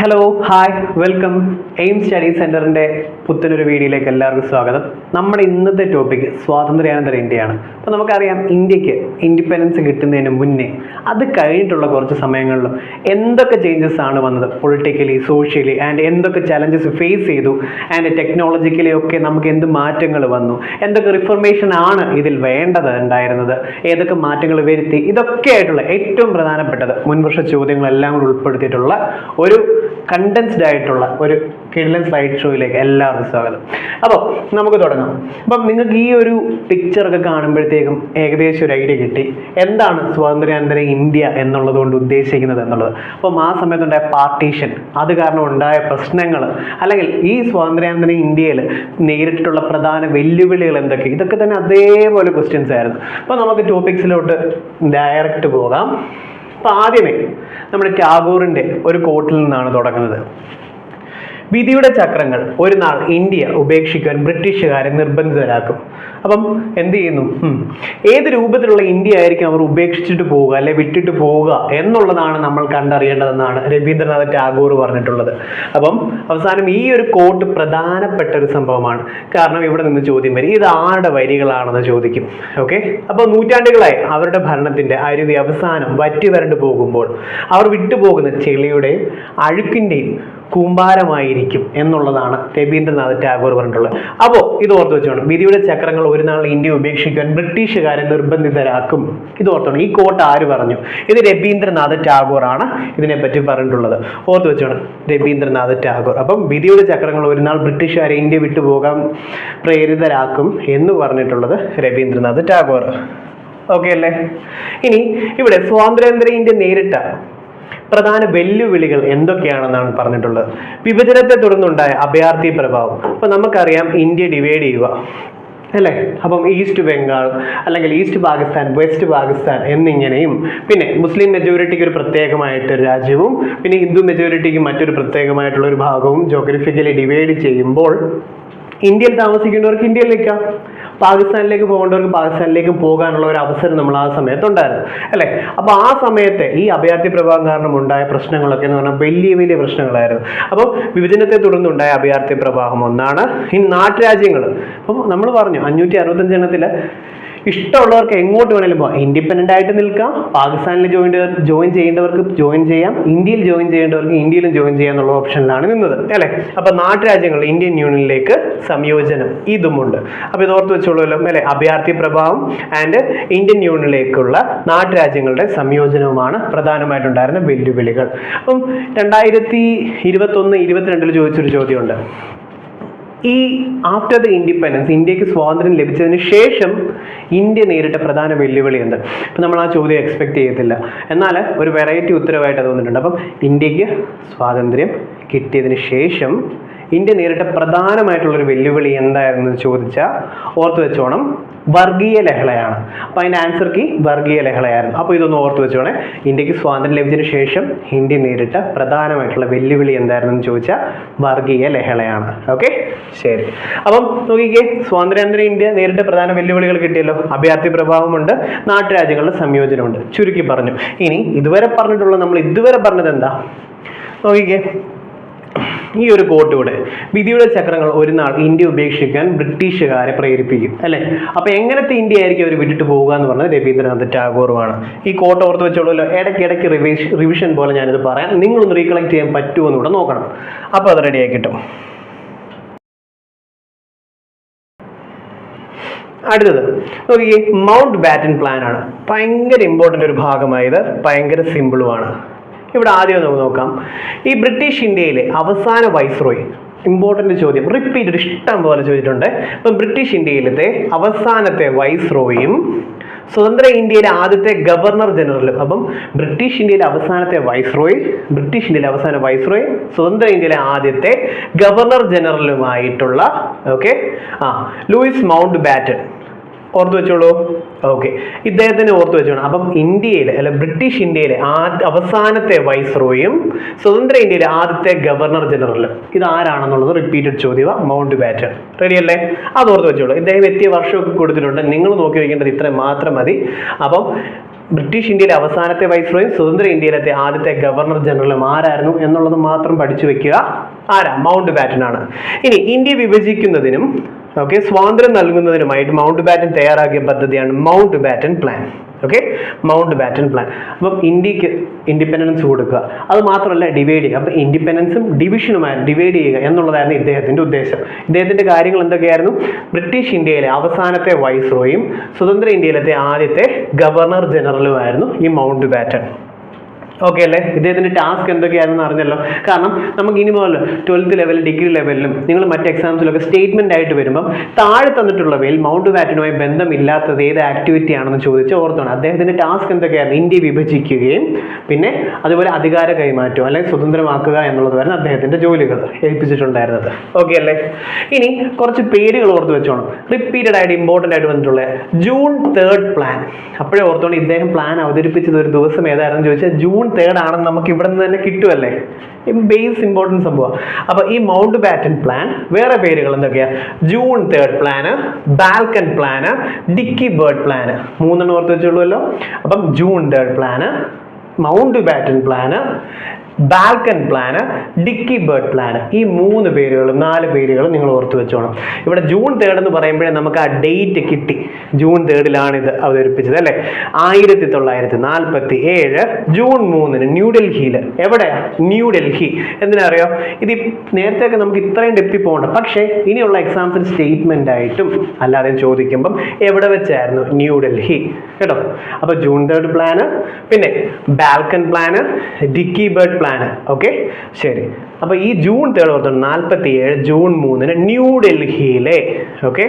Hello hi welcome aim study സെന്ററിന്റെ പുത്തനൊരു വീഡിയോയിലേക്ക് എല്ലാവർക്കും സ്വാഗതം. നമ്മുടെ ഇന്നത്തെ ടോപ്പിക് സ്വാതന്ത്ര്യാനന്തര ഇന്ത്യയാണ്. അപ്പോൾ നമുക്കറിയാം ഇന്ത്യയ്ക്ക് ഇൻഡിപെൻഡൻസ് കിട്ടുന്നതിന് മുന്നേ അത് കഴിഞ്ഞിട്ടുള്ള കുറച്ച് സമയങ്ങളിലും എന്തൊക്കെ ചേഞ്ചസ് ആണ് വന്നത്? പൊളിറ്റിക്കലി സോഷ്യലി ആൻഡ് എന്തൊക്കെ ചലഞ്ചസ് ഫേസ് ചെയ്തു? ആൻഡ് ടെക്നോളജിക്കലി ഒക്കെ നമുക്ക് എന്ത് മാറ്റങ്ങൾ വന്നു? എന്തൊക്കെ റിഫർമേഷൻ ആണ് ഇതിൽ വേണ്ടത് ഉണ്ടായിരുന്നത്? ഏതൊക്കെ മാറ്റങ്ങൾ വരുത്തി? ഇതൊക്കെ ആയിട്ടുള്ള ഏറ്റവും പ്രധാനപ്പെട്ടത് മുൻവർഷ ചോദ്യങ്ങളെല്ലാം ഉൾപ്പെടുത്തിയിട്ടുള്ള ഒരു കണ്ടൻസ്ഡ് ആയിട്ടുള്ള ഒരു കിഡ്ലൻ സ്ലൈഡ് ഷോയിലേക്ക് എല്ലാവർക്കും സ്വാഗതം. അപ്പോൾ നമുക്ക് തുടങ്ങാം. അപ്പം നിങ്ങൾക്ക് ഈ ഒരു പിക്ചറൊക്കെ കാണുമ്പോഴത്തേക്കും ഏകദേശം ഒരു ഐഡിയ കിട്ടി. എന്താണ് സ്വാതന്ത്ര്യാനന്തര ഇന്ത്യ എന്നുള്ളത് കൊണ്ട് ഉദ്ദേശിക്കുന്നത് എന്നുള്ളത്? അപ്പം ആ സമയത്തുണ്ടായ പാർട്ടീഷൻ അത് കാരണം ഉണ്ടായ പ്രശ്നങ്ങൾ അല്ലെങ്കിൽ ഈ സ്വാതന്ത്ര്യാനന്തര ഇന്ത്യയിൽ നേരിട്ടിട്ടുള്ള പ്രധാന വെല്ലുവിളികൾ എന്തൊക്കെ? ഇതൊക്കെ തന്നെ അതേപോലെ ക്വസ്റ്റ്യൻസ് ആയിരുന്നു. അപ്പോൾ നമുക്ക് ടോപ്പിക്സിലോട്ട് ഡയറക്റ്റ് പോകാം. അപ്പോൾ ആദ്യമേ നമ്മുടെ ടാഗോറിന്റെ ഒരു കോട്ടിൽ നിന്നാണ് തുടങ്ങുന്നത്. വിധിയുടെ ചക്രങ്ങൾ ഒരു നാൾ ഇന്ത്യ ഉപേക്ഷിക്കാൻ ബ്രിട്ടീഷുകാരെ നിർബന്ധിതരാക്കും. അപ്പം എന്ത് ചെയ്യുന്നു. ഏത് രൂപത്തിലുള്ള ഇന്ത്യ ആയിരിക്കും അവർ ഉപേക്ഷിച്ചിട്ട് പോവുക അല്ലെ വിട്ടിട്ട് പോവുക എന്നുള്ളതാണ് നമ്മൾ കണ്ടറിയേണ്ടതെന്നാണ് രവീന്ദ്രനാഥ് ടാഗോർ പറഞ്ഞിട്ടുള്ളത്. അപ്പം അവസാനം ഈ ഒരു കോട്ട് പ്രധാനപ്പെട്ട ഒരു സംഭവമാണ്. കാരണം ഇവിടെ നിന്ന് ചോദ്യം വരും. ഇത് ആരുടെ വരികളാണെന്ന് ചോദിക്കും. ഓക്കെ അപ്പോൾ നൂറ്റാണ്ടുകളായി അവരുടെ ഭരണത്തിന്റെ ഒരു അവസാനം വറ്റി വരണ്ടു പോകുമ്പോൾ അവർ വിട്ടുപോകുന്ന ചെളിയുടെയും അഴുക്കിന്റെയും കൂമ്പാരമായിരിക്കും എന്നുള്ളതാണ് രവീന്ദ്രനാഥ് ടാഗോർ പറഞ്ഞിട്ടുള്ളത്. അപ്പോൾ ഇത് ഓർത്ത് വെച്ചോണം. വിധിയുടെ ചക്രങ്ങൾ ഒരു നാൾ ഇന്ത്യ ഉപേക്ഷിക്കാൻ ബ്രിട്ടീഷുകാരെ നിർബന്ധിതരാക്കും. ഇത് ഓർത്തോണം. ഈ കോട്ട് ആര് പറഞ്ഞു? ഇത് രവീന്ദ്രനാഥ് ടാഗോർ ആണ് ഇതിനെപ്പറ്റി പറഞ്ഞിട്ടുള്ളത്. ഓർത്ത് വെച്ചോണം. രവീന്ദ്രനാഥ് ടാഗോർ. അപ്പം വിധിയുടെ ചക്രങ്ങൾ ഒരു നാൾ ബ്രിട്ടീഷുകാരെ ഇന്ത്യ വിട്ടുപോകാൻ പ്രേരിതരാക്കും എന്ന് പറഞ്ഞിട്ടുള്ളത് രവീന്ദ്രനാഥ് ടാഗോർ. ഓക്കെ അല്ലേ? ഇനി ഇവിടെ സ്വാതന്ത്ര്യ ഇന്ത്യ നേരിട്ട പ്രധാന വെല്ലുവിളികൾ എന്തൊക്കെയാണെന്നാണ് പറഞ്ഞിട്ടുള്ളത്. വിഭജനത്തെ തുടർന്നുണ്ടായ അഭയാർത്ഥി പ്രഭാവം. അപ്പൊ നമുക്കറിയാം ഇന്ത്യ ഡിവൈഡ് ചെയ്യുക അല്ലേ? അപ്പം ഈസ്റ്റ് ബംഗാൾ അല്ലെങ്കിൽ ഈസ്റ്റ് പാകിസ്ഥാൻ വെസ്റ്റ് പാകിസ്ഥാൻ എന്നിങ്ങനെയും പിന്നെ മുസ്ലിം മെജോറിറ്റിക്ക് ഒരു പ്രത്യേകമായിട്ട് രാജ്യവും പിന്നെ ഹിന്ദു മെജോറിറ്റിക്ക് മറ്റൊരു പ്രത്യേകമായിട്ടുള്ള ഒരു ഭാഗവും ജോഗ്രഫിക്കലി ഡിവൈഡ് ചെയ്യുമ്പോൾ ഇന്ത്യയിൽ താമസിക്കേണ്ടവർക്ക് ഇന്ത്യയിലേക്കാം പാകിസ്ഥാനിലേക്ക് പോകേണ്ടവർക്ക് പാകിസ്ഥാനിലേക്ക് പോകാനുള്ള ഒരു അവസരം നമ്മൾ ആ സമയത്തുണ്ടായിരുന്നു അല്ലേ? അപ്പോൾ ആ സമയത്തെ ഈ അഭയാർത്ഥി പ്രഭാവം കാരണം ഉണ്ടായ പ്രശ്നങ്ങളൊക്കെ എന്ന് പറഞ്ഞാൽ വലിയ വലിയ പ്രശ്നങ്ങളായിരുന്നു. അപ്പോൾ വിഭജനത്തെ തുടർന്നുണ്ടായ അഭയാർത്ഥി പ്രവാഹം ഒന്നാണ് ഈ നാട്ടുരാജ്യങ്ങൾ അപ്പം നമ്മൾ പറഞ്ഞു അഞ്ഞൂറ്റി അറുപത്തഞ്ച് ഇഷ്ടമുള്ളവർക്ക് എങ്ങോട്ട് വേണമെങ്കിലും പോകാം ഇൻഡിപെൻഡന്റ് ആയിട്ട് നിൽക്കാം. പാകിസ്ഥാനിൽ ജോയിൻ ജോയിൻ ചെയ്യേണ്ടവർക്ക് ജോയിൻ ചെയ്യാം. ഇന്ത്യയിൽ ജോയിൻ ചെയ്യേണ്ടവർക്ക് ഇന്ത്യയിലും ജോയിൻ ചെയ്യാം എന്നുള്ള ഓപ്ഷനിലാണ് നിന്നത്. അല്ലേ? അപ്പോൾ നാട്ടുരാജ്യങ്ങൾ ഇന്ത്യൻ യൂണിയനിലേക്ക് സംയോജനം ഇതുമുണ്ട്. അപ്പോൾ ഇത് ഓർത്ത് വെച്ചോളൂല്ലോ. അല്ലേ? അഭയാർത്ഥി പ്രഭാവം ആൻഡ് ഇന്ത്യൻ യൂണിയനിലേക്കുള്ള നാട്ടുരാജ്യങ്ങളുടെ സംയോജനവുമാണ് പ്രധാനമായിട്ടുണ്ടായിരുന്ന വെല്ലുവിളികൾ. അപ്പം രണ്ടായിരത്തി ഇരുപത്തൊന്ന് ഇരുപത്തിരണ്ടിൽ ചോദിച്ചൊരു ചോദ്യമുണ്ട്. ഈ ആഫ്റ്റർ ദ ഇൻഡിപെൻഡൻസ് ഇന്ത്യയ്ക്ക് സ്വാതന്ത്ര്യം ലഭിച്ചതിന് ശേഷം ഇന്ത്യ നേരിട്ട പ്രധാന വെല്ലുവിളി എന്ത്? ഇപ്പം നമ്മൾ ആ ചോദ്യം എക്സ്പെക്ട് ചെയ്യത്തില്ല. എന്നാൽ ഒരു വെറൈറ്റി ഉത്തരവായിട്ട് തോന്നിയിട്ടുണ്ട് അപ്പം ഇന്ത്യയ്ക്ക് സ്വാതന്ത്ര്യം കിട്ടിയതിന് ശേഷം ഇന്ത്യ നേരിട്ട പ്രധാനമായിട്ടുള്ളൊരു വെല്ലുവിളി എന്തായിരുന്നു ചോദിച്ചാൽ ഓർത്തു വെച്ചോണം വർഗീയ ലഹളയാണ്. അപ്പോൾ അതിന്റെ ആൻസർ കീ വർഗീയ ലഹളയായിരുന്നു. അപ്പോൾ ഇതൊന്ന് ഓർത്തു വെച്ചോണേ. ഇന്ത്യയ്ക്ക് സ്വാതന്ത്ര്യം ലഭിച്ചതിന് ശേഷം ഇന്ത്യ നേരിട്ട പ്രധാനമായിട്ടുള്ള വെല്ലുവിളി എന്തായിരുന്നു എന്ന് ചോദിച്ചാൽ വർഗീയ ലഹളയാണ്. ഓക്കെ? ശരി. അപ്പം നോക്കിക്കേ സ്വാതന്ത്ര്യാനന്തര ഇന്ത്യ നേരിട്ട പ്രധാന വെല്ലുവിളികൾ കിട്ടിയല്ലോ. അഭയാർത്ഥി പ്രഭാവമുണ്ട് നാട്ടുരാജ്യങ്ങളുടെ സംയോജനമുണ്ട്. ചുരുക്കി പറഞ്ഞു. ഇനി ഇതുവരെ പറഞ്ഞിട്ടുള്ള നമ്മൾ ഇതുവരെ പറഞ്ഞത് എന്താ? നോക്കിക്കേ. ഈ ഒരു കോട്ട് ഇവിടെ വിധിയുടെ ചക്രങ്ങൾ ഒരു നാൾ ഇന്ത്യ ഉപേക്ഷിക്കാൻ ബ്രിട്ടീഷുകാരെ പ്രേരിപ്പിക്കും അല്ലേ? അപ്പൊ എങ്ങനത്തെ ഇന്ത്യ ആയിരിക്കും അവർ വിട്ടിട്ട് പോവുക എന്ന് പറഞ്ഞത് രവീന്ദ്രനാഥ് ടാഗോറുമാണ്. ഈ കോട്ട് ഓർത്ത് വെച്ചോളൂല്ലോ ഇടയ്ക്ക് ഇടയ്ക്ക് റിവിഷ് റിവിഷൻ പോലെ ഞാനിത് പറയാം. നിങ്ങളൊന്ന് റീകളക്ട് ചെയ്യാൻ പറ്റുമോ എന്ന് നോക്കണം. അപ്പോൾ അത് റെഡിയായി കിട്ടും. അടുത്തത് നോക്കിയേ മൗണ്ട് ബാറ്റൻ പ്ലാൻ ആണ് ഭയങ്കര ഇമ്പോർട്ടന്റ് ഒരു ഭാഗമായത് ഭയങ്കര സിമ്പിളുമാണ് ഇവിടെ ആദ്യം നമുക്ക് നോക്കാം. ഈ ബ്രിട്ടീഷ് ഇന്ത്യയിലെ അവസാന വൈസ്രോയ് ഇമ്പോർട്ടന്റ് ചോദ്യം റിപ്പീറ്റഡ് ഇഷ്ടം പോലെ ചോദിച്ചിട്ടുണ്ട്. അപ്പം ബ്രിട്ടീഷ് ഇന്ത്യയിലത്തെ അവസാനത്തെ വൈസ്രോയും സ്വതന്ത്ര ഇന്ത്യയിലെ ആദ്യത്തെ ഗവർണർ ജനറലും അപ്പം ബ്രിട്ടീഷ് ഇന്ത്യയിലെ അവസാനത്തെ വൈസ്രോയ് ബ്രിട്ടീഷ് ഇന്ത്യയിലെ അവസാന വൈസ്രോയ് സ്വതന്ത്ര ഇന്ത്യയിലെ ആദ്യത്തെ ഗവർണർ ജനറലുമായിട്ടുള്ള ഓക്കെ ആ ലൂയിസ് മൗണ്ട് ബാറ്റൻ ഓർത്ത് വെച്ചോളൂ. ഓക്കെ ഇദ്ദേഹത്തിന് ഓർത്ത് വെച്ചോണം അപ്പം ഇന്ത്യയിൽ അല്ല ബ്രിട്ടീഷ് ഇന്ത്യയിലെ ആദ്യ അവസാനത്തെ വൈസ്രോയും സ്വതന്ത്ര ഇന്ത്യയിലെ ആദ്യത്തെ ഗവർണർ ജനറലും ഇത് ആരാണെന്നുള്ളത് റിപ്പീറ്റഡ് ചോദ്യമാണ് മൗണ്ട് ബാറ്റൺ റെഡി അല്ലേ? അത് ഓർത്ത് വെച്ചോളൂ. ഇദ്ദേഹം എത്തിയ വർഷമൊക്കെ കൊടുത്തിട്ടുണ്ട്. നിങ്ങൾ നോക്കി വയ്ക്കേണ്ടത് ഇത്രയും മാത്രം മതി. അപ്പം ബ്രിട്ടീഷ് ഇന്ത്യയിലെ അവസാനത്തെ വൈസ്രോയും സ്വതന്ത്ര ഇന്ത്യയിലത്തെ ആദ്യത്തെ ഗവർണർ ജനറലും ആരായിരുന്നു എന്നുള്ളത് മാത്രം പഠിച്ചു വെക്കുക. ആരാ? മൗണ്ട് ബാറ്റൺ ആണ്. ഇനി ഇന്ത്യ വിഭജിക്കുന്നതിനും ഓക്കെ സ്വാതന്ത്ര്യം നൽകുന്നതിനുമായിട്ട് മൗണ്ട് ബാറ്റൻ തയ്യാറാക്കിയ പദ്ധതിയാണ് Mountbatten plan okay Mountbatten plan അപ്പം ഇന്ത്യയ്ക്ക് ഇൻഡിപെൻഡൻസ് കൊടുക്കുക. അത് മാത്രമല്ല ഡിവൈഡ് ചെയ്യുക. അപ്പം ഇൻഡിപെൻഡൻസും ഡിവിഷനുമായി ഡിവൈഡ് ചെയ്യുക എന്നുള്ളതായിരുന്നു ഇദ്ദേഹത്തിന്റെ ഉദ്ദേശം. ഇദ്ദേഹത്തിന്റെ കാര്യങ്ങൾ എന്തൊക്കെയായിരുന്നു? ബ്രിട്ടീഷ് ഇന്ത്യയിലെ അവസാനത്തെ വൈസ്രോയും സ്വതന്ത്ര ഇന്ത്യയിലത്തെ ആദ്യത്തെ ഗവർണർ ജനറലുമായിരുന്നു ഈ മൗണ്ട് ബാറ്റൻ ഓക്കെ അല്ലേ? ഇദ്ദേഹത്തിന്റെ ടാസ്ക് എന്തൊക്കെയാണെന്ന് അറിഞ്ഞല്ലോ. കാരണം നമുക്ക് ഇനി മുതൽ ട്വൽത്ത് ലെവൽ ഡിഗ്രി ലെവലിലും നിങ്ങൾ മറ്റ് എക്സാംസിലൊക്കെ സ്റ്റേറ്റ്മെന്റ് ആയിട്ട് വരുമ്പം താഴെ തന്നിട്ടുള്ളവയിൽ മൗണ്ട് ബാറ്റനുമായി ബന്ധമില്ലാത്തത് ഏത് ആക്ടിവിറ്റി ആണെന്ന് ചോദിച്ച് ഓർത്തോണം. അദ്ദേഹത്തിന്റെ ടാസ്ക് എന്തൊക്കെയായിരുന്നു ഇന്ത്യ വിഭജിക്കുകയും പിന്നെ അതുപോലെ അധികാര കൈമാറ്റം അല്ലെങ്കിൽ സ്വതന്ത്രമാക്കുക എന്നുള്ളതായിരുന്നു അദ്ദേഹത്തിന്റെ ജോലികൾ ഏൽപ്പിച്ചിട്ടുണ്ടായിരുന്നത്. ഓക്കെ അല്ലേ? ഇനി കുറച്ച് പേരുകൾ ഓർത്ത് വെച്ചോണം. റിപ്പീറ്റഡ് ആയിട്ട് ഇമ്പോർട്ടന്റ് ആയിട്ട് വന്നിട്ടുള്ള ജൂൺ തേർഡ് പ്ലാൻ അപ്പോഴേ ഓർത്തോണം ഇദ്ദേഹം പ്ലാൻ അവതരിപ്പിച്ചത് ഒരു ദിവസം ഏതായിരുന്നു ചോദിച്ചാൽ ജൂൺ തേർഡ് ആണെന്ന് നമുക്ക് ഇവിടെ നിന്ന് തന്നെ കിട്ടുമല്ലേ ബേസ് ഇമ്പോർട്ടൻസ് സംഭവം. അപ്പോൾ ഈ മൗണ്ട് ബാറ്റൻ പ്ലാൻ വേറെ പേരുകൾ എന്തൊക്കെയാ? June third plan Balkan plan Dickie Bird plan മൂന്നെണ്ണം ഓർത്ത് വെച്ചുള്ളൂല്ലോ അപ്പം June third plan Mountbatten plan Balkan plan Dickie Bird plan ഈ മൂന്ന് പേരുകളും നാല് പേരുകളും നിങ്ങൾ ഓർത്ത് വെച്ചോണം. ഇവിടെ ജൂൺ തേർഡ് എന്ന് പറയുമ്പോഴേ നമുക്ക് ആ ഡേറ്റ് കിട്ടി. ജൂൺ തേർഡിലാണ് ഇത് അവതരിപ്പിച്ചത് അല്ലേ? ആയിരത്തി തൊള്ളായിരത്തി നാൽപ്പത്തി ഏഴ് ജൂൺ മൂന്നിന് ന്യൂഡൽഹിയിൽ എവിടെ ന്യൂഡൽഹി എന്തിനറിയോ? ഇത് നേരത്തെ ഒക്കെ നമുക്ക് ഇത്രയും ഡെപ്തി പോകണ്ട. പക്ഷേ ഇനിയുള്ള എക്സാംസിന് സ്റ്റേറ്റ്മെന്റ് ആയിട്ടും അല്ലാതെ ചോദിക്കുമ്പം എവിടെ വെച്ചായിരുന്നു ന്യൂഡൽഹി കേട്ടോ? അപ്പോൾ ജൂൺ തേർഡ് പ്ലാന് പിന്നെ Balkan plan Dickie Bird plan okay ശരി. അപ്പോൾ ഈ ജൂൺ തേർഡ് ഓർത്തോണ്ട് നാൽപ്പത്തി ഏഴ് ജൂൺ മൂന്നിന് ന്യൂഡൽഹിയിലെ ഓക്കെ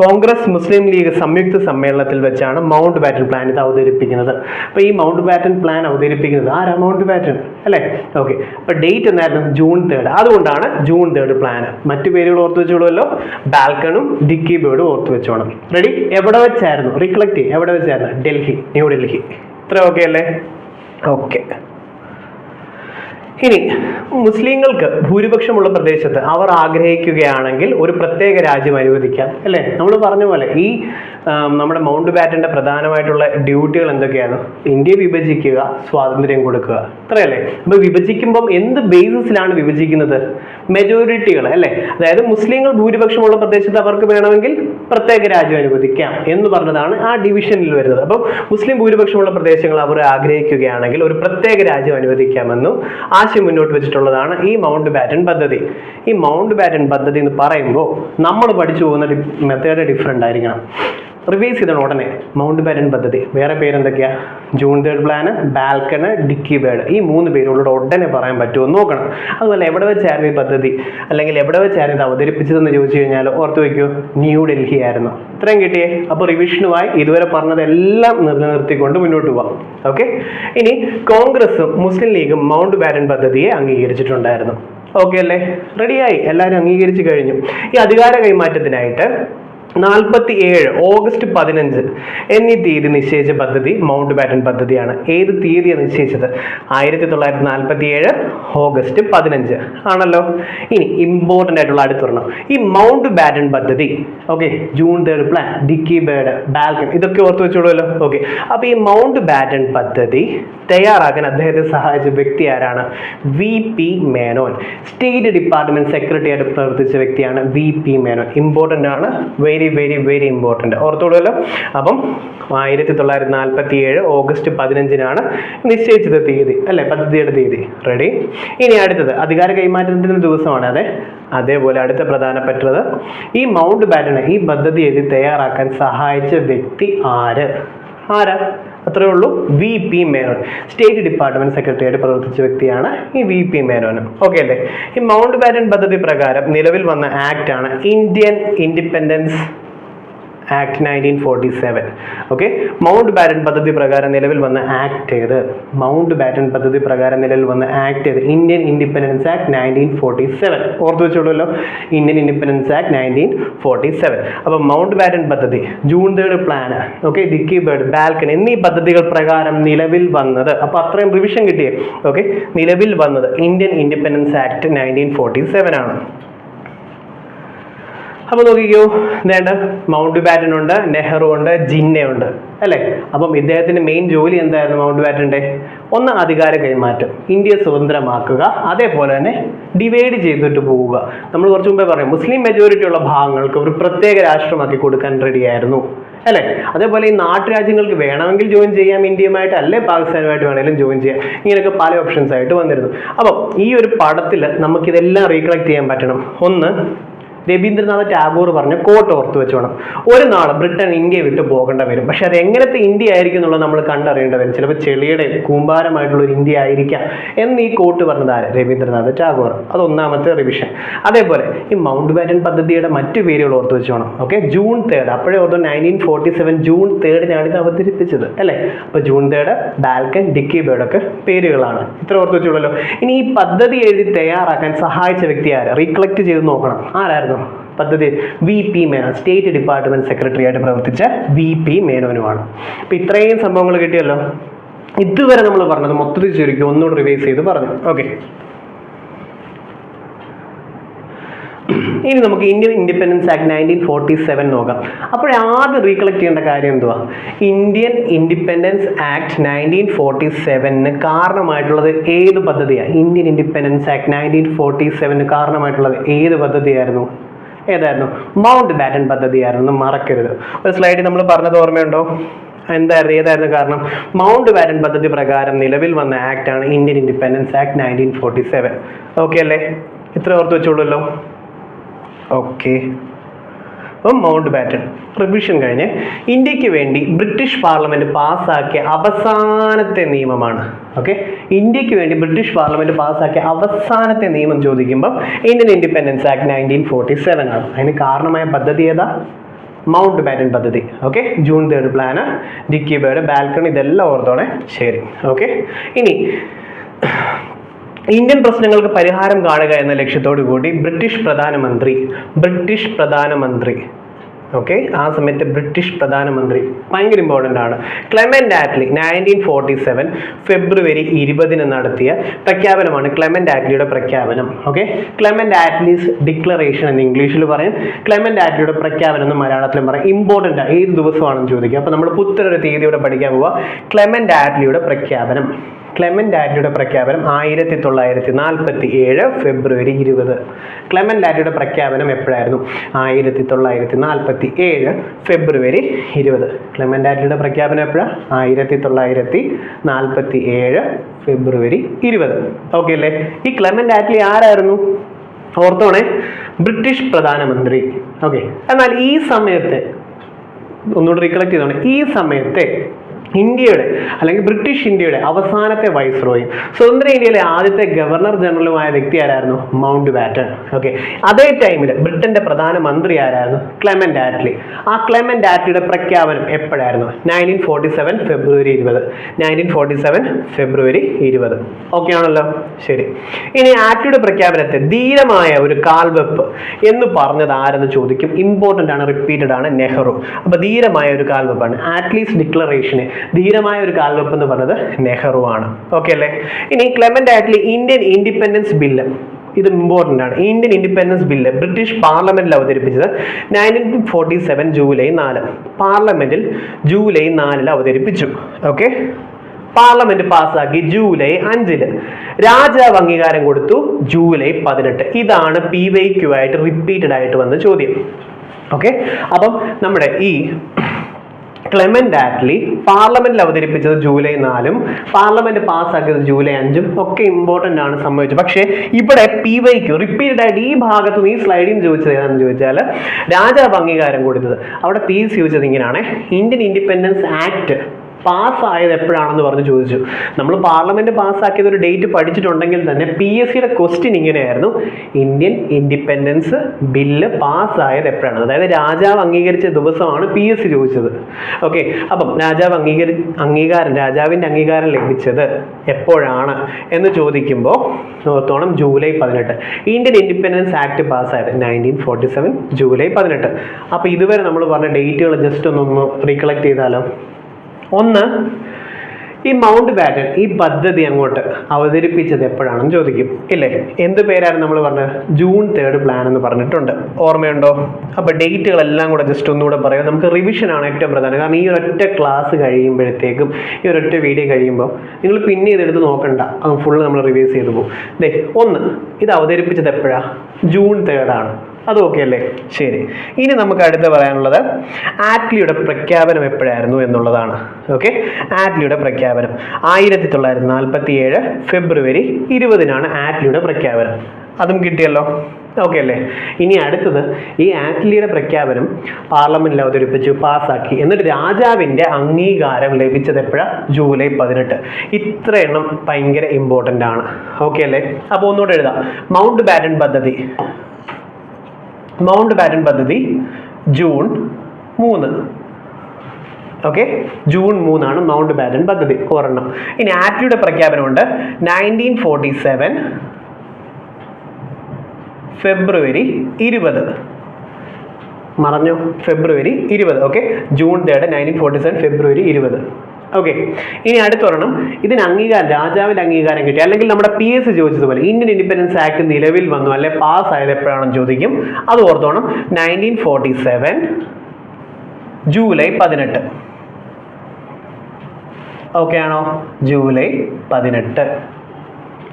കോൺഗ്രസ് മുസ്ലിം ലീഗ് സംയുക്ത സമ്മേളനത്തിൽ വെച്ചാണ് മൗണ്ട് ബാറ്റൻ പ്ലാൻ ഇത് അവതരിപ്പിക്കുന്നത്. അപ്പോൾ ഈ മൗണ്ട് ബാറ്റൻ പ്ലാൻ അവതരിപ്പിക്കുന്നത് ആരാ? മൗണ്ട് ബാറ്റൻ അല്ലേ? ഓക്കെ അപ്പോൾ ഡേറ്റ് എന്നായിരുന്നു ജൂൺ തേർഡ് അതുകൊണ്ടാണ് ജൂൺ തേർഡ് പ്ലാൻ മറ്റു പേരുകൾ ഓർത്ത് വെച്ചോളുമല്ലോ. ബാൽക്കണും ഡിക്കി ബേർഡും ഓർത്ത് വെച്ചോണം. റെഡി എവിടെ വെച്ചായിരുന്നു? റിക്ലക്ട് എവിടെ വെച്ചായിരുന്നു? ഡൽഹി ന്യൂഡൽഹി ഇത്ര ഓക്കെ അല്ലേ? ഓക്കെ ഇനി മുസ്ലിങ്ങൾക്ക് ഭൂരിപക്ഷമുള്ള പ്രദേശത്ത് അവർ ആഗ്രഹിക്കുകയാണെങ്കിൽ ഒരു പ്രത്യേക രാജ്യം അനുവദിക്കാം അല്ലേ? നമ്മൾ പറഞ്ഞ പോലെ ഈ നമ്മുടെ മൗണ്ട് ബാറ്റന്റെ പ്രധാനമായിട്ടുള്ള ഡ്യൂട്ടികൾ എന്തൊക്കെയാണ്? ഇന്ത്യ വിഭജിക്കുക സ്വാതന്ത്ര്യം കൊടുക്കുക ഇത്രയല്ലേ അപ്പൊ വിഭജിക്കുമ്പം എന്ത് ബേസിസിലാണ് വിഭജിക്കുന്നത്? മെജോറിറ്റികൾ അല്ലെ? അതായത് മുസ്ലിങ്ങൾ ഭൂരിപക്ഷമുള്ള പ്രദേശത്ത് അവർക്ക് വേണമെങ്കിൽ പ്രത്യേക രാജ്യം അനുവദിക്കാം എന്ന് പറഞ്ഞതാണ് ആ ഡിവിഷനിൽ വരുന്നത്. അപ്പം മുസ്ലിം ഭൂരിപക്ഷമുള്ള പ്രദേശങ്ങൾ അവർ ആഗ്രഹിക്കുകയാണെങ്കിൽ ഒരു പ്രത്യേക രാജ്യം അനുവദിക്കാമെന്നും ആശയം മുന്നോട്ട് വെച്ചിട്ടുള്ളതാണ് ഈ മൗണ്ട് ബാറ്റൺ പദ്ധതി. ഈ മൗണ്ട് ബാറ്റൺ പദ്ധതി എന്ന് പറയുമ്പോൾ നമ്മൾ പഠിച്ചു പോകുന്ന മെത്തേഡ് ഡിഫറെന്റ് ആയിരിക്കണം. റിവൈസ് ചെയ്തണം ഉടനെ. മൗണ്ട് ബാരൻ പദ്ധതി. വേറെ പേരെന്തൊക്കെയാ? June third plan Balkan Dickie Bird ഈ മൂന്ന് പേരുകളോട് ഉടനെ പറയാൻ പറ്റുമോ നോക്കണം. അതുപോലെ എവിടെ വെച്ചായിരുന്നു ഈ പദ്ധതി? അല്ലെങ്കിൽ എവിടെ വെച്ചായിരുന്നു ഇത് അവതരിപ്പിച്ചതെന്ന് ചോദിച്ചു കഴിഞ്ഞാൽ ഓർത്ത് വയ്ക്കൂ ന്യൂഡൽഹി ആയിരുന്നു. ഇത്രയും കിട്ടിയേ. അപ്പോൾ റിവിഷനുമായി ഇതുവരെ പറഞ്ഞതെല്ലാം നിലനിർത്തിക്കൊണ്ട് മുന്നോട്ട് പോകാം ഓക്കെ ഇനി കോൺഗ്രസും മുസ്ലിം ലീഗും മൗണ്ട് ബാരൻ പദ്ധതിയെ അംഗീകരിച്ചിട്ടുണ്ടായിരുന്നു. ഓക്കെ അല്ലേ? റെഡിയായി എല്ലാവരും അംഗീകരിച്ചു കഴിഞ്ഞു. ഈ അധികാര കൈമാറ്റത്തിനായിട്ട് നാൽപ്പത്തി ഏഴ് ഓഗസ്റ്റ് പതിനഞ്ച് എന്നീ തീയതി നിശ്ചയിച്ച പദ്ധതി മൗണ്ട് ബാറ്റൺ പദ്ധതിയാണ്. ഏത് തീയതിയാണ് നിശ്ചയിച്ചത്? ആയിരത്തി തൊള്ളായിരത്തി നാൽപ്പത്തി ഏഴ് ഓഗസ്റ്റ് പതിനഞ്ച്. ആണല്ലോ? ഇനി ഇമ്പോർട്ടന്റ് ആയിട്ടുള്ള അടുത്തൊരെണ്ണം ഈ മൗണ്ട് ബാറ്റൺ പദ്ധതി okay June third plan Dickie Bird Balkan ഇതൊക്കെ ഓർത്ത് വെച്ചോളൂല്ലോ ഓക്കെ അപ്പോൾ ഈ മൗണ്ട് ബാറ്റൺ പദ്ധതി തയ്യാറാക്കാൻ അദ്ദേഹത്തെ സഹായിച്ച വ്യക്തി ആരാണ്? V P Menon. State department secretary ആയിട്ട് പ്രവർത്തിച്ച വ്യക്തിയാണ് വി പി മേനോൻ. ഇമ്പോർട്ടന്റ് ആണ്. Very very very very important ഓർത്തോളുമല്ലോ അപ്പം ആയിരത്തി തൊള്ളായിരത്തി നാൽപ്പത്തി ഏഴ് ഓഗസ്റ്റ് പതിനഞ്ചിനാണ് നിശ്ചയിച്ചത് തീയതി. അല്ലേ? പദ്ധതിയുടെ തീയതി. റെഡി ഇനി അടുത്തത്. അധികാര കൈമാറ്റത്തിന്റെ ദിവസമാണ് അതെ. അതേപോലെ അടുത്ത പ്രധാനപ്പെട്ടത്. ഈ മൗണ്ട് ബാറ്റനെ ഈ പദ്ധതി എഴുതി തയ്യാറാക്കാൻ സഹായിച്ച വ്യക്തി ആര്? ആരാ? അത്രേ ഉള്ളൂ. V P Menon state department സെക്രട്ടറിയായിട്ട് പ്രവർത്തിച്ച വ്യക്തിയാണ് ഈ വി പി മേനോൻ ഓക്കെ അല്ലേ? ഈ മൗണ്ട് ബാറ്റൻ പദ്ധതി പ്രകാരം നിലവിൽ വന്ന ആക്ട് ആണ് Indian independence act nineteen forty seven okay Mountbatten പദ്ധതി പ്രകാരം നിലവിൽ വന്ന ആക്ട് ഏത്? മൗണ്ട് ബാറ്റൺ പദ്ധതി പ്രകാരം നിലവിൽ വന്ന ആക്ട് ഏത്? Indian independence act nineteen forty seven ഓർത്ത് വെച്ചോളൂല്ലോ Indian independence act nineteen forty seven അപ്പോൾ മൗണ്ട് ബാറ്റൺ പദ്ധതി June third plan okay Dickie Bird Balkan എന്നീ പദ്ധതികൾ പ്രകാരം നിലവിൽ വന്നത്. അപ്പോൾ അത്രയും റിവിഷൻ കിട്ടിയേ ഓക്കെ നിലവിൽ വന്നത് Indian independence act nineteen forty seven ആണ്. അപ്പോൾ നോക്കിക്കോ ഇതേണ്ട മൗണ്ട് ബാറ്റൻ ഉണ്ട് നെഹ്റു ഉണ്ട് ജിന്നയുണ്ട് അല്ലേ? അപ്പം ഇദ്ദേഹത്തിന്റെ മെയിൻ ജോലി എന്തായിരുന്നു മൗണ്ട് ബാറ്റന്റെ ഒന്ന് അധികാര കൈമാറ്റം ഇന്ത്യ സ്വതന്ത്രമാക്കുക അതേപോലെ തന്നെ ഡിവൈഡ് ചെയ്തിട്ട് പോവുക. നമ്മൾ കുറച്ച് മുമ്പേ പറയാം മുസ്ലിം മെജോറിറ്റി ഉള്ള ഭാഗങ്ങൾക്ക് ഒരു പ്രത്യേക രാഷ്ട്രമാക്കി കൊടുക്കാൻ റെഡിയായിരുന്നു അല്ലേ? അതേപോലെ ഈ നാട്ടുരാജ്യങ്ങൾക്ക് വേണമെങ്കിൽ ജോയിൻ ചെയ്യാം ഇന്ത്യയുമായിട്ട് അല്ലെ പാകിസ്ഥാനുമായിട്ട് വേണമെങ്കിലും ജോയിൻ ചെയ്യാം ഇങ്ങനെയൊക്കെ പല ഓപ്ഷൻസ് ആയിട്ട് വന്നിരുന്നു. അപ്പം ഈ ഒരു പടത്തിൽ നമുക്കിതെല്ലാം റീകളക്ട് ചെയ്യാൻ പറ്റണം. ഒന്ന് രവീന്ദ്രനാഥ് ടാഗോർ പറഞ്ഞ കോട്ട് ഓർത്ത് വെച്ചോണം ഒരു നാൾ ബ്രിട്ടൻ ഇന്ത്യ വിട്ട് പോകേണ്ട വരും. പക്ഷെ അത് എങ്ങനത്തെ ഇന്ത്യ ആയിരിക്കും എന്നുള്ളത് നമ്മൾ കണ്ടറിയേണ്ടി വരും ചിലപ്പോൾ ചെളിയുടെ കൂമ്പാരമായിട്ടുള്ള ഒരു ഇന്ത്യ ആയിരിക്കാം എന്ന് ഈ കോട്ട് പറഞ്ഞത് ആര്? രവീന്ദ്രനാഥ് ടാഗോർ. അത് ഒന്നാമത്തെ റിവിഷൻ അതേപോലെ ഈ മൗണ്ട് ബാറ്റൻ പദ്ധതിയുടെ മറ്റു പേരുകൾ ഓർത്ത് വെച്ചോണം ഓക്കെ ജൂൺ തേർഡ് അപ്പോഴേ ഓർത്ത് നയന്റീൻ ഫോർട്ടി സെവൻ ജൂൺ തേർഡിനാണ് ഇത് അവതരിപ്പിച്ചത്. അല്ലേ? അപ്പോൾ ജൂൺ തേർഡ് ബാൽക്കൻ ഡിക്കി ബേഡൊക്കെ പേരുകളാണ്. ഇത്ര ഓർത്ത് വെച്ചുള്ളല്ലോ. ഇനി ഈ പദ്ധതി എഴുതി തയ്യാറാക്കാൻ സഹായിച്ച വ്യക്തി ആര്? റീകളക്ട് ചെയ്ത് നോക്കണം. ആരായിരുന്നു? പദ്ധതി V P Menon state department secretary ആയിട്ട് പ്രവർത്തിച്ച വി പി മേനോനുമാണ്. അപ്പൊ ഇത്രയും സംഭവങ്ങൾ കിട്ടിയല്ലോ? ഇതുവരെ നമ്മൾ പറഞ്ഞത് മൊത്തത്തിൽ ചുരുക്കി ഒന്നുകൂടെ റിവൈസ് ചെയ്ത് പറഞ്ഞു. ഓക്കെ ഇനി നമുക്ക് Indian independence act nineteen forty seven നോക്കാം. അപ്പോൾ ആദ്യം റീകളക്ട് ചെയ്യേണ്ട കാര്യം എന്തുവാ? Indian independence act nineteen forty സെവനിന് കാരണമായിട്ടുള്ളത് ഏത് പദ്ധതിയാണ് Indian independence act nineteen forty സെവനിന് കാരണമായിട്ടുള്ളത് ഏത് പദ്ധതിയായിരുന്നു? ഏതായിരുന്നു? മൗണ്ട് ബാറ്റൻ പദ്ധതിയായിരുന്നു. മറക്കരുത്. ഒരു സ്ലൈഡിൽ നമ്മൾ പറഞ്ഞത് ഓർമ്മയുണ്ടോ? എന്തായിരുന്നു? ഏതായിരുന്നു കാരണം? മൗണ്ട് ബാറ്റൻ പദ്ധതി പ്രകാരം നിലവിൽ വന്ന ആക്ട് ആണ് Indian independence act nineteen forty seven okay അല്ലേ? ഇത്ര ഓർത്ത് വെച്ചോളൂല്ലോ. ഓക്കെ മൗണ്ട് ബാറ്റൺ റിവിഷൻ കഴിഞ്ഞ് ഇന്ത്യയ്ക്ക് വേണ്ടി ബ്രിട്ടീഷ് പാർലമെന്റ് പാസ്സാക്കിയ അവസാനത്തെ നിയമമാണ്. ഓക്കെ ഇന്ത്യയ്ക്ക് വേണ്ടി ബ്രിട്ടീഷ് പാർലമെന്റ് പാസ്സാക്കിയ അവസാനത്തെ നിയമം ചോദിക്കുമ്പോൾ Indian independence act nineteen forty seven ആണ്. അതിന് കാരണമായ പദ്ധതി ഏതാ? മൗണ്ട് ബാറ്റൺ പദ്ധതി. Okay June third plan Dickie Bird Balkan ഇതെല്ലാം ഓർത്തോണേ ശരി ഓക്കെ ഇനി ഇന്ത്യൻ പ്രശ്നങ്ങൾക്ക് പരിഹാരം കാണുക എന്ന ലക്ഷ്യത്തോടു കൂടി ബ്രിട്ടീഷ് പ്രധാനമന്ത്രി ബ്രിട്ടീഷ് പ്രധാനമന്ത്രി ഓക്കെ ആ സമയത്ത് ബ്രിട്ടീഷ് പ്രധാനമന്ത്രി ഭയങ്കര ഇമ്പോർട്ടന്റ് ആണ്. Clement Attlee nineteen forty seven ഫെബ്രുവരി ഇരുപതിന് നടത്തിയ പ്രഖ്യാപനമാണ് ക്ലെമന്റ് ആറ്റ്ലിയുടെ പ്രഖ്യാപനം. ഓക്കെ ക്ലെമന്റ് ആറ്റ്ലീസ് ഡിക്ലറേഷൻ എന്ന് ഇംഗ്ലീഷിൽ പറയും. ക്ലെമന്റ് ആറ്റ്ലിയുടെ പ്രഖ്യാപനം എന്ന് മലയാളത്തിലും പറയും. ഇമ്പോർട്ടന്റ് ഏത് ദിവസമാണെന്ന് ചോദിക്കുക അപ്പോൾ നമ്മൾ പുത്തരൊരു തീയതിയോടെ പഠിക്കാൻ പോവുക ക്ലെമന്റ് ആറ്റ്ലിയുടെ പ്രഖ്യാപനം. ക്ലെമന്റ് ആറ്റിയുടെ പ്രഖ്യാപനം ആയിരത്തി തൊള്ളായിരത്തി നാൽപ്പത്തി ഏഴ് ഫെബ്രുവരി ഇരുപത്. ക്ലെമന്റ് ആറ്റിയുടെ പ്രഖ്യാപനം എപ്പോഴായിരുന്നു? ആയിരത്തി തൊള്ളായിരത്തി നാൽപ്പത്തി ഏഴ് ഫെബ്രുവരി ഇരുപത്. ക്ലെമന്റ് ആറ്റ്ലിയുടെ പ്രഖ്യാപനം എപ്പോഴാണ് ആയിരത്തി തൊള്ളായിരത്തി നാൽപ്പത്തി ഏഴ് ഫെബ്രുവരി ഇരുപത്. ഓക്കെ അല്ലേ? ഈ ക്ലെമന്റ് ആറ്റ്ലി ആരായിരുന്നു? ഓർത്തോണേ? ബ്രിട്ടീഷ് പ്രധാനമന്ത്രി. ഓക്കെ എന്നാൽ ഈ സമയത്തെ ഒന്നുകൂടി റീകളക്ട് ചെയ്തോണേ. ഈ സമയത്തെ ഇന്ത്യയുടെ അല്ലെങ്കിൽ ബ്രിട്ടീഷ് ഇന്ത്യയുടെ അവസാനത്തെ വൈസ്രോയും സ്വതന്ത്ര ഇന്ത്യയിലെ ആദ്യത്തെ ഗവർണർ ജനറലുമായ വ്യക്തി ആരായിരുന്നു? Mount baton. ഓക്കെ അതേ ടൈമിൽ ബ്രിട്ടന്റെ പ്രധാനമന്ത്രി ആരായിരുന്നു? Clement Attlee. ആ ക്ലെമന്റ് ആറ്റ്ലിയുടെ പ്രഖ്യാപനം എപ്പോഴായിരുന്നു? നയന്റീൻ ഫോർട്ടി സെവൻ ഫെബ്രുവരി ഇരുപത്. നയന്റീൻ ഫോർട്ടി സെവൻ ഫെബ്രുവരി ഇരുപത്. ഓക്കെ ആണല്ലോ? ശരി. ഇനി ആറ്റ്ലിയുടെ പ്രഖ്യാപനത്തെ ധീരമായ ഒരു കാൽവെപ്പ് എന്ന് പറഞ്ഞത് ആരെന്ന് ചോദിക്കും? ഇമ്പോർട്ടന്റ് ആണ് റിപ്പീറ്റഡ് ആണ് നെഹ്റു. അപ്പോൾ ധീരമായ ഒരു കാൽവെപ്പാണ്. ആറ്റ്ലീസ് ഡിക്ലറേഷന് ധീരമായ ഒരു കാൽവെപ്പ് എന്ന് പറഞ്ഞത് നെഹ്റു ആണ്. ഓക്കെ അല്ലേ? ഇനി Clement Attlee Indian independence bill ഇത് ഇമ്പോർട്ടന്റ് ആണ്. ഇന്ത്യൻ ഇൻഡിപെൻഡൻസ് ബില്ല് ബ്രിട്ടീഷ് പാർലമെന്റിൽ അവതരിപ്പിച്ചത് നയന്റീൻ ഫോർട്ടി സെവൻ ജൂലൈ നാല്. പാർലമെന്റിൽ ജൂലൈ നാലിൽ അവതരിപ്പിച്ചു. ഓക്കെ പാർലമെന്റ് പാസ്സാക്കി ജൂലൈ അഞ്ചിൽ. രാജാവ് അംഗീകാരം കൊടുത്തു ജൂലൈ പതിനെട്ട്. ഇതാണ് പി വൈ ക്യു ആയിട്ട് റിപ്പീറ്റഡ് ആയിട്ട് വന്ന ചോദ്യം. ഓക്കെ അപ്പം നമ്മുടെ ഈ ക്ലെമന്റ് ആറ്റ്ലി പാർലമെന്റിൽ അവതരിപ്പിച്ചത് ജൂലൈ നാലും പാർലമെന്റ് പാസ്സാക്കിയത് ജൂലൈ അഞ്ചും ഒക്കെ ഇമ്പോർട്ടന്റ് ആണ് സംഭവിച്ചത്. പക്ഷേ ഇവിടെ പി വൈ ക്യു റിപ്പീറ്റഡ് ആയിട്ട് ഈ ഭാഗത്ത് നിന്ന് ഈ സ്ലൈഡിൽ ചോദിച്ചത് ഏതാണെന്ന് ചോദിച്ചാൽ രാജാവ് അംഗീകാരം കൊടുത്തത്. അവിടെ പി ചോദിച്ചത് ഇങ്ങനെയാണ്. ഇന്ത്യൻ ഇൻഡിപെൻഡൻസ് ആക്ട് പാസ്സായത് എപ്പോഴാണെന്ന് പറഞ്ഞ് ചോദിച്ചു. നമ്മൾ പാർലമെന്റ് പാസ്സാക്കിയത് ഒരു ഡേറ്റ് പഠിച്ചിട്ടുണ്ടെങ്കിൽ തന്നെ പി എസ് സിയുടെ ക്വസ്റ്റ്യൻ ഇങ്ങനെയായിരുന്നു. ഇന്ത്യൻ ഇൻഡിപെൻഡൻസ് ബില്ല് പാസ്സായത് എപ്പോഴാണ്? അതായത് രാജാവ് അംഗീകരിച്ച ദിവസമാണ് പി എസ് സി ചോദിച്ചത്. ഓക്കെ അപ്പം രാജാവ് അംഗീകരി അംഗീകാരം രാജാവിന്റെ അംഗീകാരം ലഭിച്ചത് എപ്പോഴാണ് എന്ന് ചോദിക്കുമ്പോൾ ഓർത്തോണം ജൂലൈ പതിനെട്ട്. ഇന്ത്യൻ ഇൻഡിപെൻഡൻസ് ആക്ട് പാസ്സായത് നയന്റീൻ ഫോർട്ടി സെവൻ ജൂലൈ പതിനെട്ട്. അപ്പോൾ ഇതുവരെ നമ്മൾ പറഞ്ഞ ഡേറ്റുകൾ ജസ്റ്റ് ഒന്നൊന്ന് റീകളക്ട് ചെയ്താലോ? ഒന്ന് ഈ മൗണ്ട് ബാറ്റൻ ഈ പദ്ധതി അങ്ങോട്ട് അവതരിപ്പിച്ചത് എപ്പോഴാണെന്ന് ചോദിക്കും. ഇല്ലേ? എന്ത് പേരാണ് നമ്മൾ പറഞ്ഞത് ജൂൺ തേർഡ് പ്ലാൻ എന്ന് പറഞ്ഞിട്ടുണ്ട്. ഓർമ്മയുണ്ടോ? അപ്പോൾ ഡേറ്റുകളെല്ലാം കൂടെ ജസ്റ്റ് ഒന്നുകൂടെ പറയാം. നമുക്ക് റിവിഷൻ ആണ് ഏറ്റവും പ്രധാനം. കാരണം ഈ ഒരൊറ്റ ക്ലാസ് കഴിയുമ്പോഴത്തേക്കും ഈ ഒരൊറ്റ വീഡിയോ കഴിയുമ്പോൾ നിങ്ങൾ പിന്നെ ഇതെടുത്ത് നോക്കണ്ട. അത് ഫുള്ള് നമ്മൾ റിവൈസ് ചെയ്ത് പോകും. ദേ ഒന്ന് ഇത് അവതരിപ്പിച്ചത് എപ്പോഴാണ് ജൂൺ തേർഡാണ് അത് ഓക്കെ അല്ലേ? ശരി. ഇനി നമുക്ക് അടുത്ത് പറയാനുള്ളത് ആറ്റ്ലിയുടെ പ്രഖ്യാപനം എപ്പോഴായിരുന്നു എന്നുള്ളതാണ്. ഓക്കെ ആറ്റ്ലിയുടെ പ്രഖ്യാപനം. ആയിരത്തി തൊള്ളായിരത്തി നാൽപ്പത്തി ഏഴ് ഫെബ്രുവരി ഇരുപതിനാണ് ആറ്റ്ലിയുടെ പ്രഖ്യാപനം. അതും കിട്ടിയല്ലോ. ഓക്കെ അല്ലേ? ഇനി അടുത്തത് ഈ ആറ്റ്ലിയുടെ പ്രഖ്യാപനം പാർലമെന്റിൽ അവതരിപ്പിച്ചു പാസ്സാക്കി. എന്നിട്ട് രാജാവിന്റെ അംഗീകാരം ലഭിച്ചത് എപ്പോഴാണ് ജൂലൈ പതിനെട്ട്. ഇത്ര എണ്ണം ഭയങ്കര ഇമ്പോർട്ടന്റ് ആണ്. ഓക്കെ അല്ലേ? അപ്പോൾ ഒന്നുകൂടെ എഴുതാം. മൗണ്ട് ബാറ്റൺ പദ്ധതി. മൗണ്ട് ബാറ്റൺ പദ്ധതി ജൂൺ മൂന്ന്. ഓക്കെ ജൂൺ മൂന്നാണ് മൗണ്ട് ബാറ്റൺ പദ്ധതി ഒരെണ്ണം. ഇനി ആറ്റിയുടെ പ്രഖ്യാപനമുണ്ട്. നയന്റീൻ ഫോർട്ടി സെവൻ ഫെബ്രുവരി ഇരുപത്. മറഞ്ഞു? ഫെബ്രുവരി ഇരുപത്. Okay June third nineteen forty seven ഫെബ്രുവരി ഇരുപത്. ഓക്കെ ഇനി അടുത്തൊരെണ്ണം. ഇതിന് അംഗീകാരം രാജാവിന്റെ അംഗീകാരം കിട്ടി. അല്ലെങ്കിൽ നമ്മുടെ പി എസ് ചോദിച്ചതുപോലെ ഇന്ത്യൻ ഇൻഡിപെൻഡൻസ് ആക്ട് നിലവിൽ വന്നു അല്ലെ പാസ് ആയത് എപ്പോഴാണെന്ന് ചോദിക്കും. അത് ഓർത്തോണം നയന്റീൻ ഫോർട്ടി സെവൻ ജൂലൈ പതിനെട്ട്. ഓക്കെ ആണോ? ജൂലൈ പതിനെട്ട്.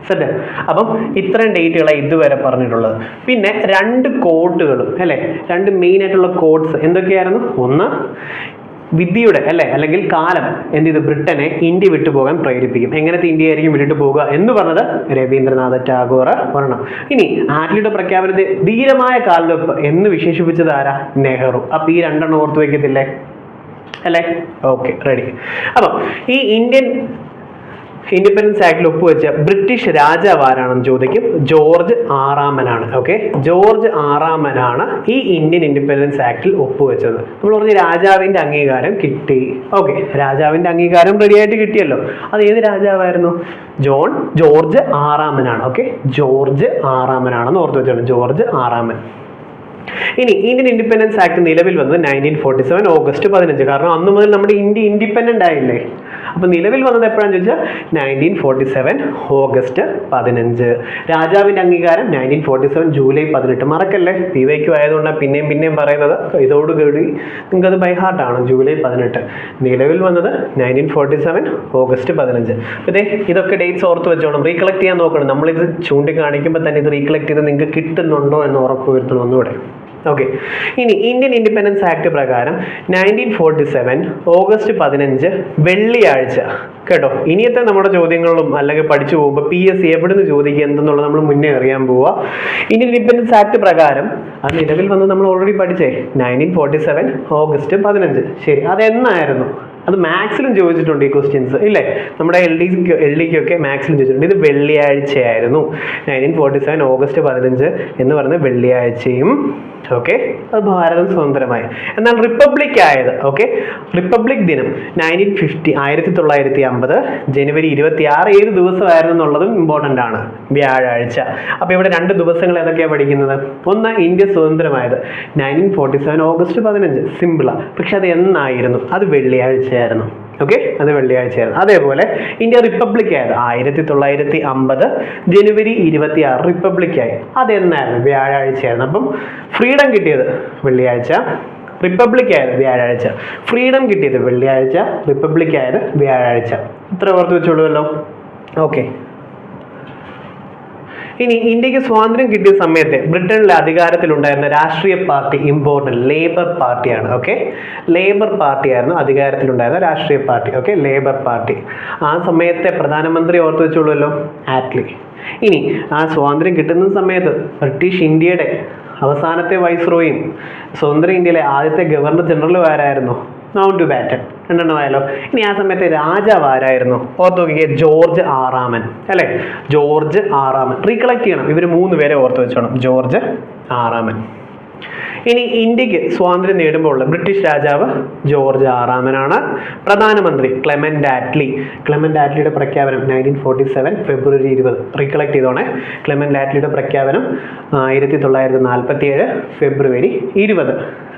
സെറ്റ് അപ്പം ഇത്രയും ഡേറ്റുകളാണ് ഇതുവരെ പറഞ്ഞിട്ടുള്ളത്. പിന്നെ രണ്ട് കോട്ടുകളും അല്ലേ? രണ്ട് മെയിൻ ആയിട്ടുള്ള കോഡ്സ് എന്തൊക്കെയായിരുന്നു? ഒന്ന് വിദ്യയുടെ അല്ലേ? അല്ലെങ്കിൽ കാലം എന്ത് ചെയ്തു? ബ്രിട്ടനെ ഇന്ത്യ വിട്ടുപോകാൻ പ്രേരിപ്പിക്കും. എങ്ങനത്തെ ഇന്ത്യ ആയിരിക്കും വിട്ടിട്ട് പോവുക എന്ന് പറഞ്ഞത് രവീന്ദ്രനാഥ ടാഗോർ പറയണം ഇനി ആറ്റ്ലിയുടെ പ്രഖ്യാപനത്തെ ധീരമായ കാൽവെപ്പ് എന്ന് വിശേഷിപ്പിച്ചത് ആരാ? നെഹ്റു. അപ്പൊ ഈ രണ്ടെണ്ണം ഓർത്ത് വയ്ക്കത്തില്ലേ അല്ലേ? Okay ready. അപ്പം ഈ ഇന്ത്യൻ ഇൻഡിപെൻഡൻസ് ആക്ടിൽ ഒപ്പുവെച്ച ബ്രിട്ടീഷ് രാജാവ് ആരാണെന്ന് ചോദിക്കും? ജോർജ് ആറാമനാണ്. ഓക്കെ ജോർജ് ആറാമനാണ് ഈ ഇന്ത്യൻ ഇൻഡിപെൻഡൻസ് ആക്ടിൽ ഒപ്പുവെച്ചത്. നമ്മൾ പറഞ്ഞ രാജാവിന്റെ അംഗീകാരം കിട്ടി. ഓക്കെ രാജാവിന്റെ അംഗീകാരം റെഡിയായിട്ട് കിട്ടിയല്ലോ. അത് ഏത് രാജാവായിരുന്നു? ജോൺ ജോർജ് ആറാമനാണ്. ഓക്കെ ജോർജ് ആറാമനാണെന്ന് ഓർത്ത് വെച്ചോളൂ ജോർജ് ആറാമൻ. ഇനി ഇന്ത്യൻ ഇൻഡിപെൻഡൻസ് ആക്ട് നിലവിൽ വന്നത് നയന്റീൻ ഫോർട്ടി സെവൻ ഓഗസ്റ്റ് പതിനഞ്ച്. കാരണം അന്ന് മുതൽ നമ്മുടെ ഇന്ത്യ ഇൻഡിപെൻഡന്റ് ആയില്ലേ? അപ്പോൾ നിലവിൽ വന്നത് എപ്പോഴാണെന്ന് ചോദിച്ചാൽ നയന്റീൻ ഫോർട്ടി സെവൻ ഓഗസ്റ്റ് പതിനഞ്ച്. രാജാവിന്റെ അംഗീകാരം നയന്റീൻ ഫോർട്ടി സെവൻ ജൂലൈ പതിനെട്ട്. മറക്കല്ലേ? പി വൈക്കു ആയതുകൊണ്ടാണ് പിന്നെയും പിന്നെയും പറയുന്നത്. ഇതോടുകൂടി നിങ്ങൾക്കത് ബൈ ഹാർട്ടാണ് ജൂലൈ പതിനെട്ട്. നിലവിൽ വന്നത് നയന്റീൻ ഫോർട്ടി സെവൻ ഓഗസ്റ്റ് പതിനഞ്ച്. ഇതേ ഇതൊക്കെ ഡേറ്റ്സ് ഓർത്ത് വെച്ചോണം. റീകളക്ട് ചെയ്യാൻ നോക്കണം. നമ്മളിത് ചൂണ്ടിക്കാണിക്കുമ്പോൾ തന്നെ ഇത് റീകളക്ട് ചെയ്ത് നിങ്ങൾക്ക് കിട്ടുന്നുണ്ടോ എന്ന് ഉറപ്പ് വരുത്തണം ഒന്നുകൂടെ. ഓക്കെ ഇനി ഇന്ത്യൻ ഇൻഡിപെൻഡൻസ് ആക്ട് പ്രകാരം നയന്റീൻ ഫോർട്ടി സെവൻ ഓഗസ്റ്റ് പതിനഞ്ച് വെള്ളിയാഴ്ച. കേട്ടോ? ഇനിയത്തെ നമ്മുടെ ചോദ്യങ്ങളും അല്ലെങ്കിൽ പഠിച്ചു പോകുമ്പോൾ പി എസ് സി എവിടുന്ന് ചോദിക്കുക എന്തെന്നുള്ളത് നമ്മൾ മുന്നേ അറിയാൻ പോവുക ഇന്ത്യൻ ഇൻഡിപെൻഡൻസ് ആക്ട് പ്രകാരം ആ നിലവിൽ വന്ന് നമ്മൾ ഓൾറെഡി പഠിച്ചേ നയന്റീൻ ഫോർട്ടി സെവൻ ഓഗസ്റ്റ് പതിനഞ്ച്. ശരി അതെന്നായിരുന്നു? അത് മാത്സിലും ചോദിച്ചിട്ടുണ്ട് ഈ ക്വസ്റ്റ്യൻസ് ഇല്ലേ? നമ്മുടെ എൽ ഡി എൽ ഡിക്കൊക്കെ മാത്സിലും ചോദിച്ചിട്ടുണ്ട്. ഇത് വെള്ളിയാഴ്ചയായിരുന്നു. നയന്റീൻ ഫോർട്ടി സെവൻ ഓഗസ്റ്റ് പതിനഞ്ച് എന്ന് പറഞ്ഞ വെള്ളിയാഴ്ചയും ഓക്കെ അത് ഭാരതം സ്വതന്ത്രമായി. എന്നാൽ റിപ്പബ്ലിക് ആയത് ഓക്കെ റിപ്പബ്ലിക് ദിനം നയന്റീൻ ഫിഫ്റ്റി ആയിരത്തി തൊള്ളായിരത്തി അമ്പത് ജനുവരി ഇരുപത്തി ആറ് ഏത് ദിവസമായിരുന്നു എന്നുള്ളതും ഇമ്പോർട്ടന്റ് ആണ്. വ്യാഴാഴ്ച. അപ്പോൾ ഇവിടെ രണ്ട് ദിവസങ്ങൾ ഏതൊക്കെയാണ് പഠിക്കുന്നത്? ഒന്ന് ഇന്ത്യ സ്വതന്ത്രമായത് നയന്റീൻ ഫോർട്ടി സെവൻ ഓഗസ്റ്റ് പതിനഞ്ച് സിമ്പിളാണ് പക്ഷെ അത് എന്നായിരുന്നു? അത് വെള്ളിയാഴ്ചയായിരുന്നു ഓക്കെ അത് വെള്ളിയാഴ്ചയായിരുന്നു. അതേപോലെ ഇന്ത്യ റിപ്പബ്ലിക് ആയത് ആയിരത്തി തൊള്ളായിരത്തി അമ്പത് ജനുവരി ഇരുപത്തി ആറ് റിപ്പബ്ലിക് ആയി. അതെന്നായിരുന്നു? വ്യാഴാഴ്ചയായിരുന്നു. അപ്പം ഫ്രീഡം കിട്ടിയത് വെള്ളിയാഴ്ച റിപ്പബ്ലിക് ആയത് വ്യാഴാഴ്ച. ഫ്രീഡം കിട്ടിയത് വെള്ളിയാഴ്ച റിപ്പബ്ലിക് ആയത് വ്യാഴാഴ്ച. ഇത്ര ഓർത്ത് വെച്ചോളൂല്ലോ ഓക്കെ ഇനി ഇന്ത്യയ്ക്ക് സ്വാതന്ത്ര്യം കിട്ടിയ സമയത്ത് ബ്രിട്ടനിലെ അധികാരത്തിലുണ്ടായിരുന്ന രാഷ്ട്രീയ പാർട്ടി ഇമ്പോർട്ടന്റ് ലേബർ പാർട്ടിയാണ് ഓക്കെ ലേബർ പാർട്ടിയായിരുന്നു അധികാരത്തിലുണ്ടായിരുന്ന രാഷ്ട്രീയ പാർട്ടി ഓക്കെ ലേബർ പാർട്ടി ആ സമയത്തെ പ്രധാനമന്ത്രി ഓർത്തു വെച്ചോളൂല്ലോ ആറ്റ്ലി ഇനി ആ സ്വാതന്ത്ര്യം കിട്ടുന്ന സമയത്ത് ബ്രിട്ടീഷ് ഇന്ത്യയുടെ അവസാനത്തെ വൈസ്രോയും സ്വതന്ത്ര ഇന്ത്യയിലെ ആദ്യത്തെ ഗവർണർ ജനറലും ആരായിരുന്നു? മൗണ്ട് ബാറ്റൺ രണ്ടെണ്ണമായാലോ ഇനി ആ സമയത്ത് രാജാവ് ആരായിരുന്നു? ഓർത്ത് നോക്കിയേ ജോർജ് ആറാമൻ അല്ലേ? ജോർജ് ആറാമൻ റീകളക്ട് ചെയ്യണം. ഇവർ മൂന്ന് പേരെ ഓർത്ത് വെച്ചോണം. ജോർജ് ആറാമൻ ഇനി ഇന്ത്യയ്ക്ക് സ്വാതന്ത്ര്യം നേടുമ്പോൾ ഉള്ള ബ്രിട്ടീഷ് രാജാവ് ജോർജ് ആറാമനാണ് പ്രധാനമന്ത്രി ക്ലെമന്റ് ആറ്റ്ലി. ക്ലെമന്റ് ആറ്റ്ലിയുടെ പ്രഖ്യാപനം നയന്റീൻ ഫോർട്ടി സെവൻ ഫെബ്രുവരി ഇരുപത്. റീകളക്ട് ചെയ്തോണേ. ക്ലെമന്റ് ആറ്റ്ലിയുടെ പ്രഖ്യാപനം ആയിരത്തി തൊള്ളായിരത്തി നാൽപ്പത്തി ഏഴ് ഫെബ്രുവരി ഇരുപത്.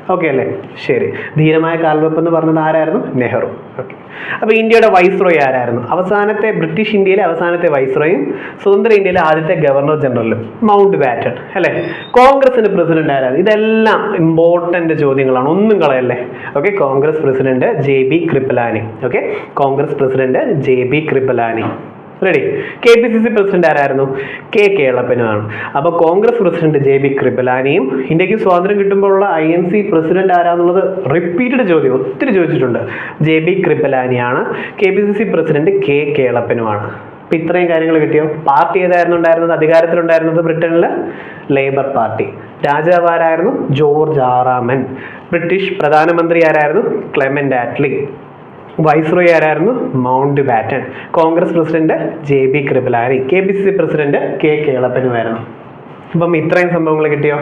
ഓക്കെ അല്ലേ? ശരി. ധീരമായ കാൽവെപ്പ് എന്ന് പറഞ്ഞത് ആരായിരുന്നു? നെഹ്റു. ഓക്കെ അപ്പോൾ ഇന്ത്യയുടെ വൈസ്രോയി ആരായിരുന്നു? അവസാനത്തെ ബ്രിട്ടീഷ് ഇന്ത്യയിലെ അവസാനത്തെ വൈസ്രോയും സ്വതന്ത്ര ഇന്ത്യയിലെ ആദ്യത്തെ ഗവർണർ ജനറലും മൗണ്ട് ബാറ്റൺ അല്ലേ? കോൺഗ്രസിന്റെ പ്രസിഡന്റ് ആരായിരുന്നു? ഇതെല്ലാം ഇമ്പോർട്ടന്റ് ചോദ്യങ്ങളാണ്. ഒന്നും കളയല്ലേ? Okay Congress president J B Kripalani okay Congress president J B Kripalani ready K P C C president ആരായിരുന്നു? കെ കേളപ്പനുമാണ് അപ്പോൾ കോൺഗ്രസ് പ്രസിഡന്റ് ജെ ബി കൃപലാനിയും ഇന്ത്യയ്ക്ക് സ്വാതന്ത്ര്യം കിട്ടുമ്പോഴുള്ള ഐ എൻ സി പ്രസിഡന്റ് ആരാന്നുള്ളത് റിപ്പീറ്റഡ് ചോദ്യം ഒത്തിരി ചോദിച്ചിട്ടുണ്ട്. J B കൃപലാനിയാണ്. K P C C president K കേളപ്പനുമാണ്. അപ്പം ഇത്രയും കാര്യങ്ങൾ കിട്ടിയോ? പാർട്ടി ഏതായിരുന്നു ഉണ്ടായിരുന്നത്? അധികാരത്തിലുണ്ടായിരുന്നത് ബ്രിട്ടനിൽ ലേബർ പാർട്ടി രാജാവ് ആരായിരുന്നു? ജോർജ് ആറാമൻ. ബ്രിട്ടീഷ് പ്രധാനമന്ത്രി ആരായിരുന്നു? ക്ലെമൻ ആറ്റ്ലി വൈസ്രോയി ആരായിരുന്നു? Mountbatten Congress president J B Kripalani K P C C president K കേളപ്പനുമായിരുന്നു. അപ്പം ഇത്രയും സംഭവങ്ങൾ കിട്ടിയോ?